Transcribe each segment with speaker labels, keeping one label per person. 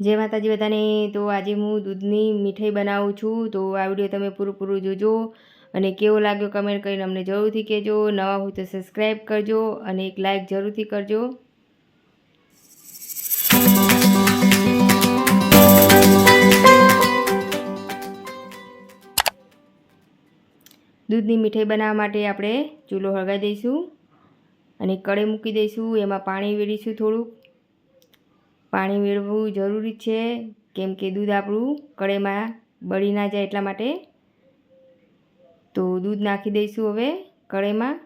Speaker 1: જય માતાજી બધાને. તો આજે હું દૂધની મીઠાઈ બનાવું છું. તો આ વીડિયો તમે પૂરું જોજો અને કેવો લાગ્યો કમેન્ટ કરીને અમને જરૂરથી કહેજો. નવા હોય તો સબસ્ક્રાઈબ કરજો અને એક લાઈક જરૂરથી કરજો. દૂધની મીઠાઈ બનાવવા માટે આપણે ચૂલો હળગાવી દઈશું અને કઢાઈ મૂકી દઈશું. એમાં પાણી વેડીશું થોડુંક. પાણી મેળવવું જરૂરી છે. કેમ કે દૂધ આપણું કળેમાં બળી ના જાય એટલા માટે. તો દૂધ નાખી દઈશું હવે કળેમાં.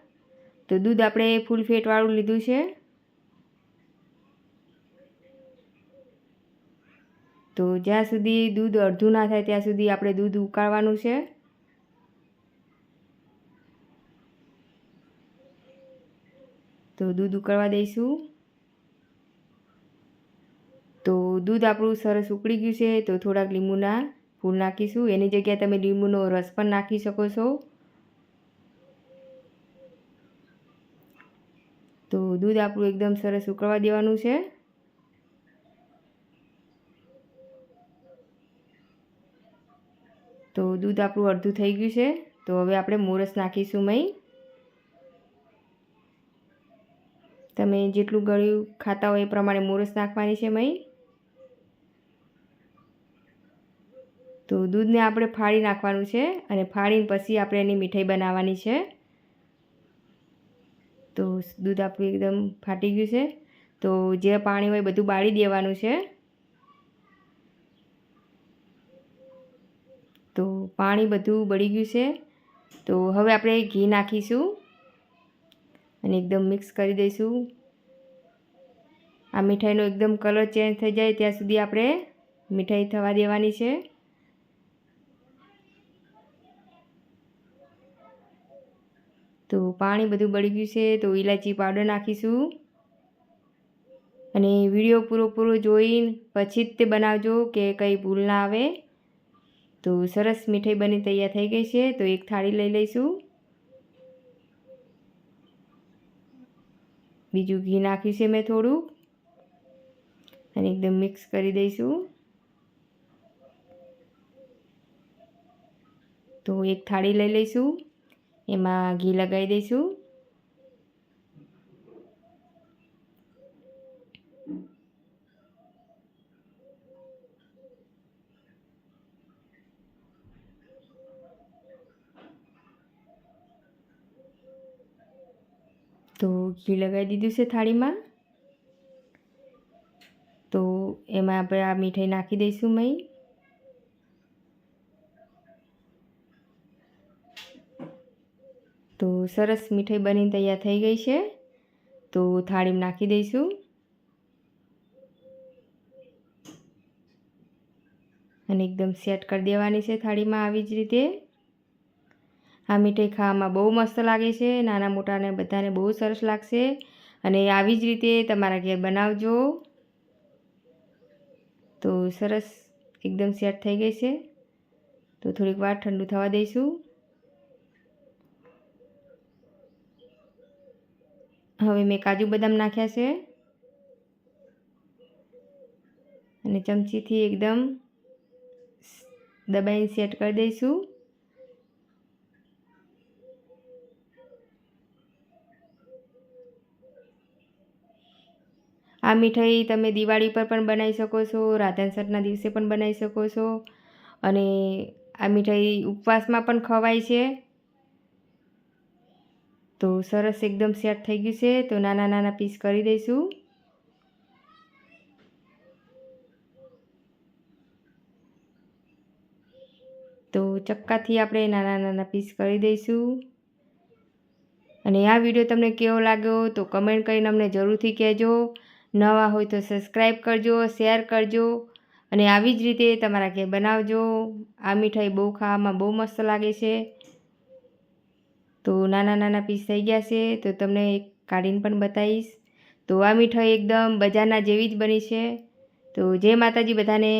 Speaker 1: તો દૂધ આપણે ફૂલ ફેટવાળું લીધું છે. તો જ્યાં સુધી દૂધ અડધું ના થાય ત્યાં સુધી આપણે દૂધ ઉકાળવાનું છે. તો દૂધ ઉકળવા દઈશું તો દૂધ આપણું સરસ ઉકળી ગયું છે, તો થોડાક લીંબુના ફૂલ નાખીશું. એની જગ્યાએ તમે લીંબુનો રસ પણ નાખી શકો છો. તો દૂધ આપણું એકદમ સરસ ઉકળવા દેવાનું છે. તો દૂધ આપણું અડધું થઈ ગયું છે, તો હવે આપણે મોરસ નાખીશું મય તમે જેટલું ગળ્યું ખાતા હોય એ પ્રમાણે મોરસ નાખવાની છે મય તો દૂધને આપણે ફાળી નાખવાનું છે અને ફાળીને પછી આપણે એની મીઠાઈ બનાવવાની છે. તો દૂધ આપણું એકદમ ફાટી ગયું છે. તો જે પાણી હોય બધું બાળી દેવાનું છે. તો પાણી બધું બળી ગયું છે. તો હવે આપણે ઘી નાખીશું અને એકદમ મિક્સ કરી દઈશું. આ મીઠાઈનો એકદમ કલર ચેન્જ થઈ જાય ત્યાં સુધી આપણે મીઠાઈ થવા દેવાની છે. તો પાણી બધું બળી ગયું છે તો ઇલાયચી પાવડર નાખીશું. અને વીડિયો પૂરો પૂરો જોઈને પછી જ તે બનાવજો કે કંઈ ભૂલ ના આવે. તો સરસ મીઠાઈ બની તૈયાર થઈ ગઈ છે તો એક થાળી લઈ લઈશું. બીજું ઘી નાખ્યું છે મેં થોડું. અને એકદમ મિક્સ કરી દઈશું. તો એક થાળી લઈ લઈશું. એમાં ઘી લગાવી દઈશું. તો ઘી લગાવી દીધું છે થાળીમાં. તો એમાં આપણે આ મીઠાઈ નાખી દઈશું મય. તો સરસ મીઠાઈ બની તૈયાર થઈ ગઈ છે. તો થાળીમાં નાખી દઈશું. અને એકદમ સેટ કરી દેવાની છે થાળીમાં આવી જ રીતે. આ મીઠાઈ ખાવામાં બહુ મસ્ત લાગે છે. નાના મોટાને બધાને બહુ સરસ લાગશે. અને આવી જ રીતે તમારા ઘેર બનાવજો. તો સરસ એકદમ સેટ થઈ ગઈ છે. તો થોડીક વાર ઠંડુ થવા દઈશું. હવે મેં કાજુ બદામ નાખ્યા છે. અને ચમચીથી એકદમ દબાઈને સેટ કરી દઈશું. આ મીઠાઈ તમે દિવાળી પર પણ બનાવી શકો છો રાધનસરના દિવસે પણ બનાવી શકો છો. અને આ મીઠાઈ ઉપવાસમાં પણ ખવાય છે. તો સરસ એકદમ સેટ થઈ ગયું છે. તો નાના નાના પીસ કરી દઈશું. તો ચક્કાથી આપણે નાના નાના પીસ કરી દઈશું. અને આ વીડિયો તમને કેવો લાગ્યો તો કમેન્ટ કરીને અમને જરૂરથી કહેજો. નવા હોય તો સબસ્ક્રાઈબ કરજો, શેર કરજો અને આવી જ રીતે તમારા ઘેર બનાવજો. આ મીઠાઈ બહુ ખાવામાં બહુ મસ્ત લાગે છે. તો નાના નાના પીસ થઈ ગયા છે તો તમને કાઢીને પણ બતાવીશ. તો આ મીઠાઈ એકદમ બજારના જેવી જ બની છે. તો જય માતાજી બધાને.